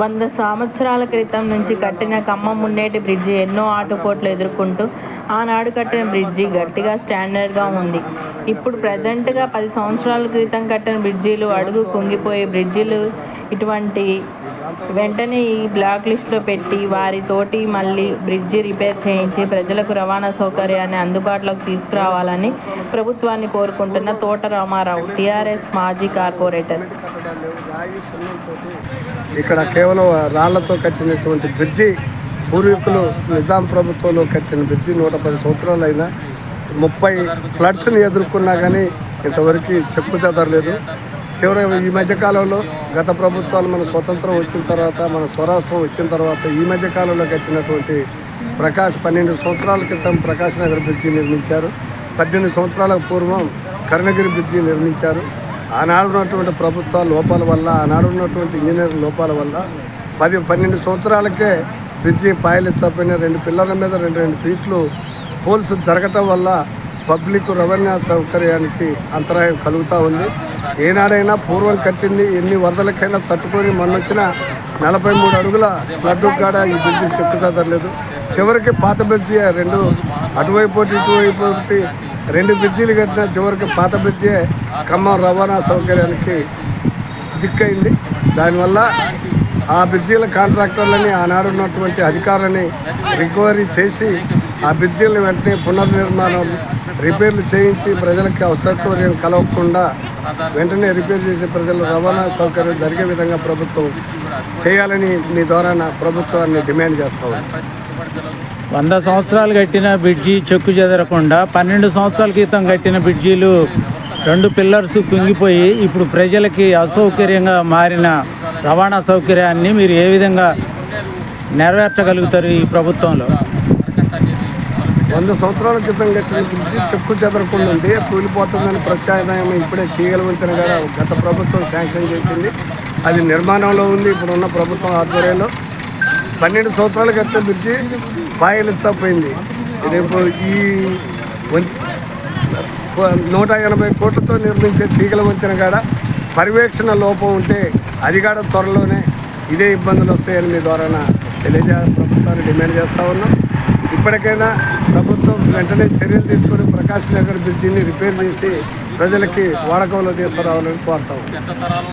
వంద సంవత్సరాల క్రితం నుంచి కట్టిన ఖమ్మం ఉండేటి బ్రిడ్జి ఎన్నో ఆటుపోట్లు ఎదుర్కొంటూ ఆనాడు కట్టిన బ్రిడ్జి గట్టిగా స్టాండర్డ్గా ఉంది. ఇప్పుడు ప్రజెంట్గా పది సంవత్సరాల క్రితం కట్టిన బ్రిడ్జిలు అడుగు కుంగిపోయే బ్రిడ్జిలు ఇటువంటి వెంటనే ఈ బ్లాక్ లిస్ట్లో పెట్టి వారి తోటి మళ్ళీ బ్రిడ్జి రిపేర్ చేయించి ప్రజలకు రవాణా సౌకర్యాన్ని అందుబాటులోకి తీసుకురావాలని ప్రభుత్వాన్ని కోరుకుంటున్న తోట రామారావు టీఆర్ఎస్ మాజీ కార్పొరేటర్. ఇక్కడ కేవలం రాళ్ళతో కట్టినటువంటి బ్రిడ్జి పూర్వీకులు నిజాం ప్రభుత్వంలో కట్టిన బ్రిడ్జి నూట పది సంవత్సరాలు ముప్పై ఫ్లడ్స్ని ఎదుర్కొన్నా కానీ ఇంతవరకు చెప్పు చెదరలేదు చివరి ఈ మధ్యకాలంలో గత ప్రభుత్వాలు మన స్వతంత్రం వచ్చిన తర్వాత మన స్వరాష్ట్రం వచ్చిన తర్వాత ఈ మధ్యకాలంలో కట్టినటువంటి ప్రకాష్ పన్నెండు సంవత్సరాల క్రితం ప్రకాశ్ నగర్ బ్రిడ్జి నిర్మించారు. పద్దెనిమిది సంవత్సరాల పూర్వం కరుణగిరి బ్రిడ్జి నిర్మించారు. ఆనాడు ఉన్నటువంటి ప్రభుత్వ లోపాల వల్ల ఆనాడు ఉన్నటువంటి ఇంజనీర్ లోపాల వల్ల పది పన్నెండు సంవత్సరాలకే బ్రిడ్జి పాయలు చప్పిన రెండు పిల్లల మీద రెండు రెండు ఫీట్లు పోల్స్ జరగటం వల్ల పబ్లిక్ రవాణా సౌకర్యానికి అంతరాయం కలుగుతూ ఉంది. ఏనాడైనా పూర్వం కట్టింది ఎన్ని వరదలకైనా తట్టుకొని మొన్నొచ్చిన నలభై మూడు అడుగుల ఫ్లడ్ కాడ ఈ బ్రిడ్జి చెక్కు చదరలేదు చివరికి పాత బ్రిడ్జి రెండు అటువైపు ఇటువైపు ఒకటి రెండు బ్రిడ్జీలు కట్టిన చివరికి పాత బ్రిడ్జే ఖమ్మం రవాణా సౌకర్యానికి దిక్కైంది. దానివల్ల ఆ బ్రిడ్జీల కాంట్రాక్టర్లని ఆనాడు ఉన్నటువంటి అధికారులని రికవరీ చేసి ఆ బ్రిడ్జీలను వెంటనే పునర్నిర్మాణం రిపేర్లు చేయించి ప్రజలకి అవసరం కలవకుండా వెంటనే రిపేర్ చేసి ప్రజల రవాణా సౌకర్యం జరిగే విధంగా ప్రభుత్వం చేయాలని మీ ద్వారా నా ప్రభుత్వాన్ని డిమాండ్ చేస్తా వంద సంవత్సరాలు కట్టిన బ్రిడ్జి చెక్కు చెదరకుండా పన్నెండు సంవత్సరాల క్రితం కట్టిన బ్రిడ్జీలు రెండు పిల్లర్స్ కుంగిపోయి ఇప్పుడు ప్రజలకి అసౌకర్యంగా మారిన రవాణా సౌకర్యాన్ని మీరు ఏ విధంగా నెరవేర్చగలుగుతారు ఈ ప్రభుత్వంలో? వంద సంవత్సరాల క్రితం కట్టిన బ్రిడ్జి చెక్కు చెదరకుండా ఉంది కూలిపోతుందని ప్రత్యామ్నాయం ఇప్పుడే తీగల వంతెన కూడా గత ప్రభుత్వం శాంక్షన్ చేసింది. అది నిర్మాణంలో ఉంది ఇప్పుడున్న ప్రభుత్వం ఆధ్వర్యంలో. పన్నెండు సంవత్సరాల కట్టిన బ్రిడ్జి పాయలిచ్చపోయింది రేపు ఈ నూట ఎనభై కోట్లతో నిర్మించే తీగల వంతెన కాడ పర్యవేక్షణ లోపం ఉంటే అది కాడ త్వరలోనే ఇదే ఇబ్బందులు వస్తాయని మీ ద్వారా తెలియజే ప్రభుత్వాన్ని డిమాండ్ చేస్తూ ఉన్నాం. ఇప్పటికైనా ప్రభుత్వం వెంటనే చర్యలు తీసుకొని ప్రకాశ్ నగర్ బ్రిడ్జిని రిపేర్ చేసి ప్రజలకి వాడకంలో తీసుకురావాలని కోరుతాం